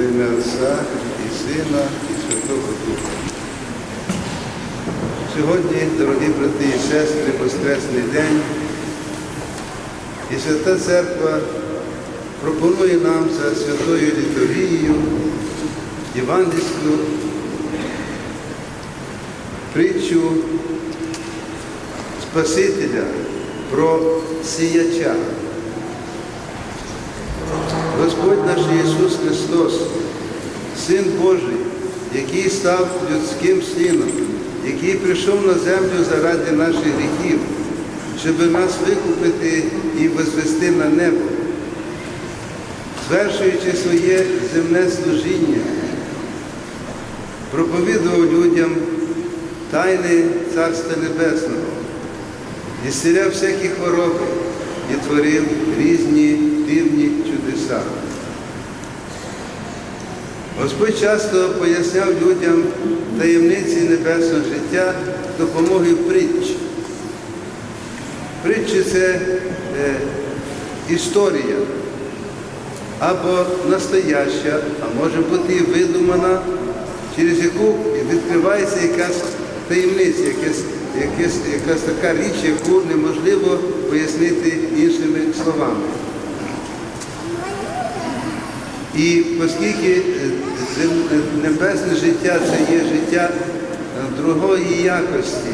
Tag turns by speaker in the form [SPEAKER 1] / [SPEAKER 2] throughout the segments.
[SPEAKER 1] Во ім'я Отця і Сина, і Святого Духа. Сьогодні, дорогі брати і сестри, Воскресний день. І Свята Церква пропонує нам за святою літургією євангельську притчу Спасителя про сіяча. Господь наш Ісус Христос, Син Божий, який став людським сином, який прийшов на землю заради наших гріхів, щоб нас викупити і возвести на небо, звершуючи своє земне служіння, проповідував людям тайни Царства Небесного, зціляв всякі хвороби і творив різні дивні чудеса. Господь часто поясняв людям таємниці небесного життя з допомогою притч. Притчі це е, історія або настояща, а може бути і видумана, через яку відкривається якась таємниця, якась, якась, якась така річ, яку неможливо пояснити іншими словами. І оскільки е, небесне життя це є життя е, другої якості,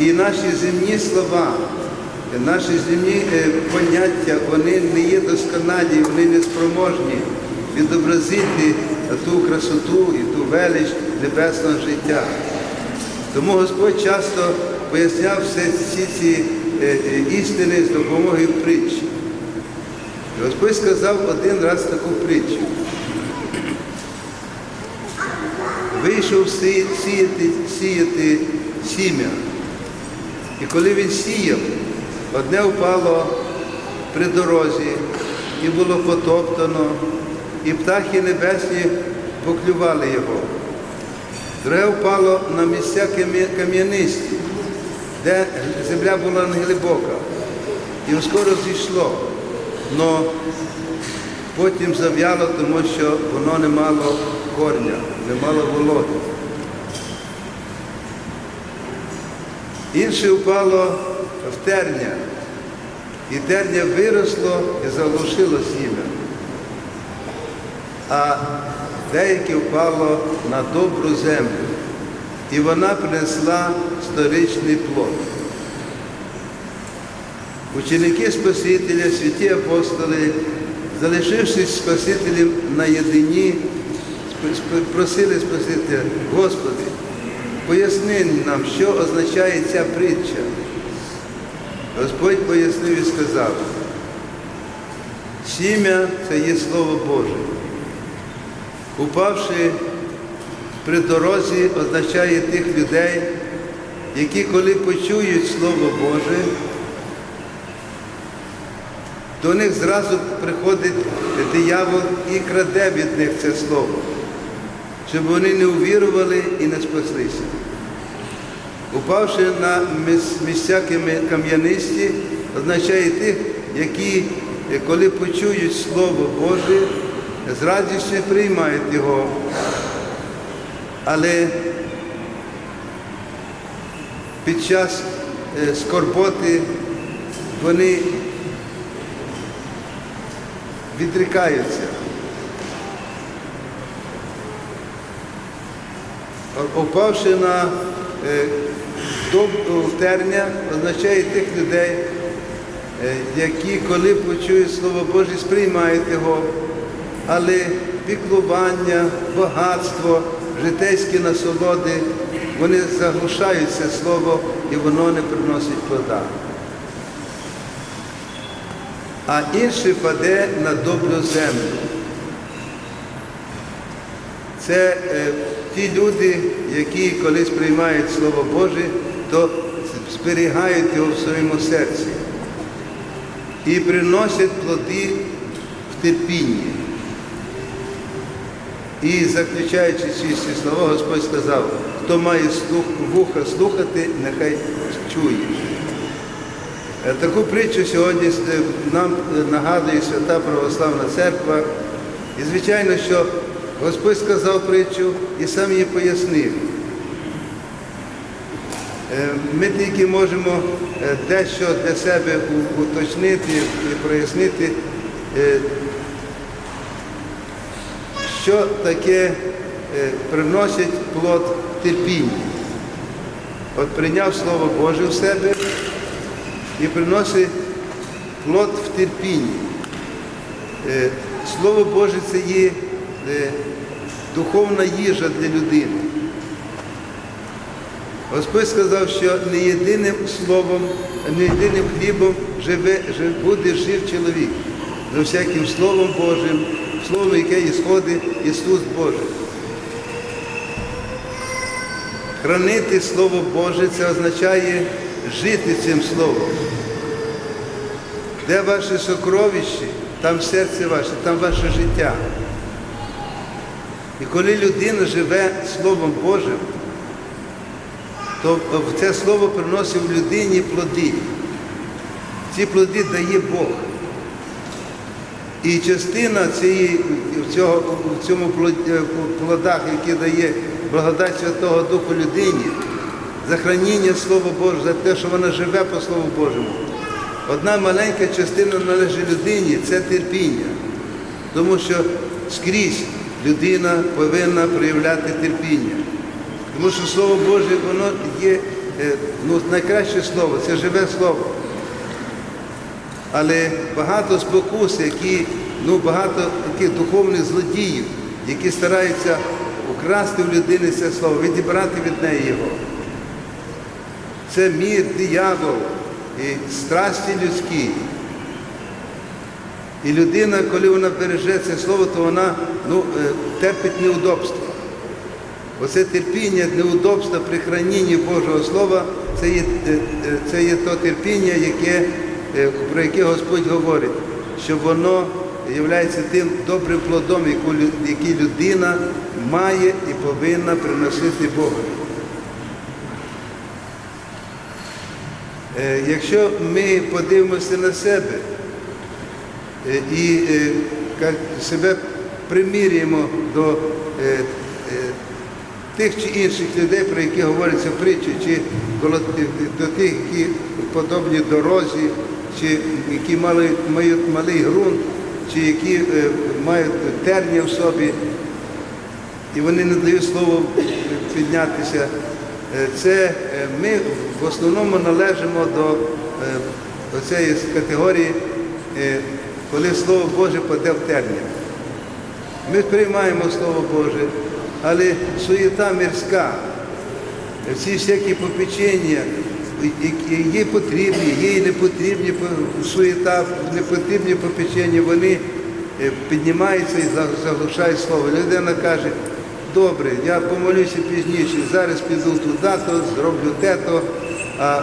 [SPEAKER 1] і наші земні слова, е, наші земні е, поняття, вони не є досконалі, вони не спроможні відобразити ту красоту і ту велич небесного життя. Тому Господь часто поясняв всі ці е, е, істини з допомогою притчі. Господь сказав один раз таку притчу. Вийшов сіяти, сіяти сім'я. І коли він сіяв, одне впало при дорозі і було потоптано, і птахи небесні поклювали його. Друге впало на місця кам'я- кам'янисті, де земля була не глибока. І скоро зійшло. Но потім зав'яло, тому що воно не мало корня, не мало вологи. Інше впало в терня, і терня виросло і заглушило сім'я. А деяке впало на добру землю, і вона принесла сторичний плод. Ученики Спасителя, святі апостоли, залишившись Спасителем наєдині, просили Спасителя, Господи, поясни нам, що означає ця притча. Господь пояснив і сказав, сім'я це є Слово Боже. Упавши при дорозі, означає тих людей, які коли почують Слово Боже, до них зразу приходить диявол і краде від них це слово, щоб вони не увірували і не спаслися. Упавши на міс- місця кам- кам'янисті, означає тих, які, коли почують Слово Боже, з радістю приймають його. Але під час е, скорботи вони відрікаються. Опавши на е, терня, означає тих людей, е, які, коли почують Слово Боже, сприймають його, але піклування, багатство, житейські насолоди, вони заглушають це слово і воно не приносить плода а інший паде на добру землю. Це е, ті люди, які колись приймають Слово Боже, то зберігають його в своєму серці і приносять плоди в терпінні. І заключаючи ці слова, Господь сказав, хто має слух, вуха слухати, нехай чує. Е, Таку притчу сьогодні е, нам е, нагадує Свята Православна Церква І звичайно, що Господь сказав притчу і сам її пояснив. Ми тільки можемо дещо для себе уточнити і прояснити, що таке приносить плод терпіння. От прийняв Слово Боже в себе і приносить плод в терпінні. Е, Слово Боже це є е, духовна їжа для людини. Господь сказав, що не єдиним словом, не єдиним хлібом живе, буде жив чоловік, за всяким Словом Божим, Словом, яке ісходить із уст Божих. Хранити Слово Боже це означає жити цим Словом. Де ваші сокровищі, там серце ваше, там ваше життя. І коли людина живе Словом Божим, то це слово приносить в людині плоди. Ці плоди дає Бог. І частина цієї, в цьому е, плодах, які дає благодать Святого Духу людині, за храніння Слова Божого, за те, що вона живе по Слову Божому. Одна маленька частина належить людині це терпіння. Тому що скрізь людина повинна проявляти терпіння. Тому що Слово Боже, воно є е, ну, найкраще слово, це живе слово. Але багато спокус, які, ну, багато таких духовних злодіїв, які стараються украсти в людини це слово, відібрати від неї його. Це мір, диявол, і страсті людські. І людина, коли вона береже це слово, то вона ну, е, терпить неудобства. Оце терпіння, неудобства при хранінні Божого Слова, це є, е, е, це є то терпіння, яке, про яке Господь говорить, що воно є тим добрим плодом, який людина має і повинна приносити Богу. Якщо ми подивимося на себе е, і е, себе примірюємо до е, е, тих чи інших людей, про які говориться в притчі, чи до тих, які подобні дорозі, чи які мають малий ґрунт, чи які е, мають терня в собі, і вони не дають слову піднятися. Е, Це е, ми в основному належимо до е, цієї категорії, коли Слово Боже паде в терня. Ми приймаємо Слово Боже, але суєта мирська, всі всякі попечення, є потрібні, і не потрібні по- суєта, не попечення, вони піднімаються і заглушають слово. Людина каже, добре, я помолюся пізніше, зараз піду туди, зроблю те, то, а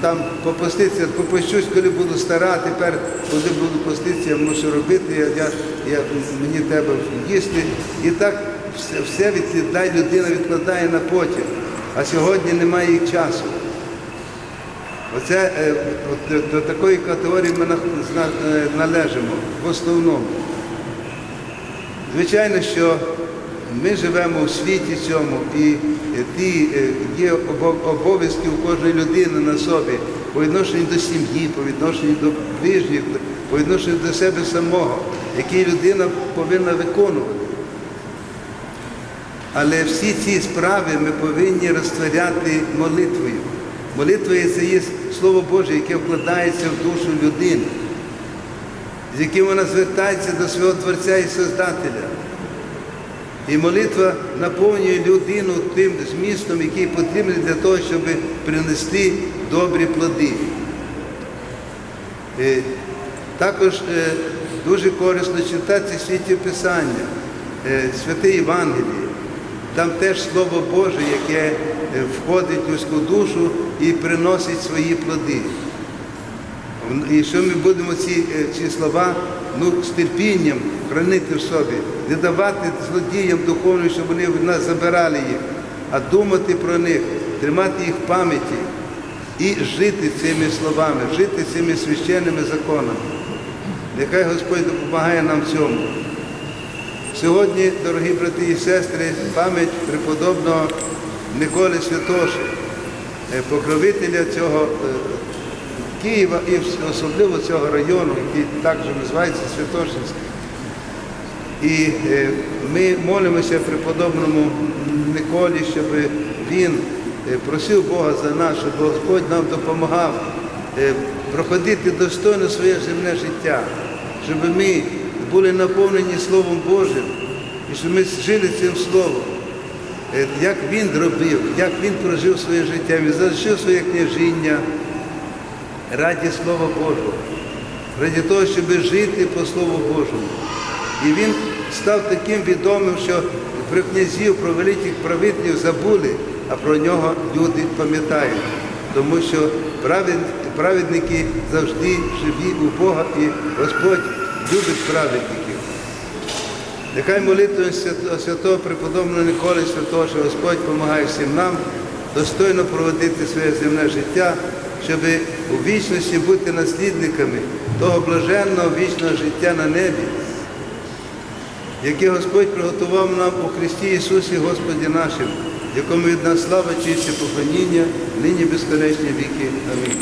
[SPEAKER 1] там попуститися, попущусь, коли буду стара, тепер, коли буду поститися, я мушу робити, я, я, я, мені треба їсти. І так все, все відкладає, людина відкладає на потім. А сьогодні немає їх часу. Оце е, до- такої категорії ми е, належимо в основному. Звичайно, що ми живемо у світі цьому, і ті е, є обов'язки у кожної людини на собі по відношенню до сім'ї, по відношенню до ближніх, по відношенню до себе самого, які людина повинна виконувати. Але всі ці справи ми повинні розтворяти молитвою. Молитвою це є Слово Боже, яке вкладається в душу людини, з яким вона звертається до свого Творця і Создателя. І молитва наповнює людину тим змістом, який потрібен для того, щоб принести добрі плоди. Е, Також е, дуже корисно читати святі Писання, е, святе Євангеліє. Там теж Слово Боже, яке входить в людську душу і приносить свої плоди. І що ми будемо ці, ці слова ну, з терпінням хранити в собі, не давати злодіям духовним, щоб вони від нас забирали їх, а думати про них, тримати їх в пам'яті і жити цими словами, жити цими священними законами. Нехай Господь допомагає нам в цьому. Сьогодні, дорогі брати і сестри, пам'ять преподобного Николи Святоши, е, покровителя цього е, Києва і особливо цього району, який також називається Святошинський. І е, ми молимося преподобному Николі, щоб він е, просив Бога за нас, щоб Господь нам допомагав е, проходити достойно своє земне життя, щоб ми були наповнені Словом Божим і щоб ми жили цим Словом. Як він робив, як він прожив своє життя, він залишив своє княжіння раді Слова Божого, раді того, щоб жити по Слову Божому. І він став таким відомим, що про князів, про великих правителів забули, а про нього люди пам'ятають. Тому що праведники завжди живі у Бога, і Господь любить праведників. Нехай свято- святого преподобного Николи Святого, що Господь допомагає всім нам достойно проводити своє земне життя, щоб у вічності бути наслідниками того блаженного вічного життя на небі, яке Господь приготував нам у Христі Ісусі Господі нашим, якому від нас слава, честь і поклоніння, нині безконечні віки. Амінь.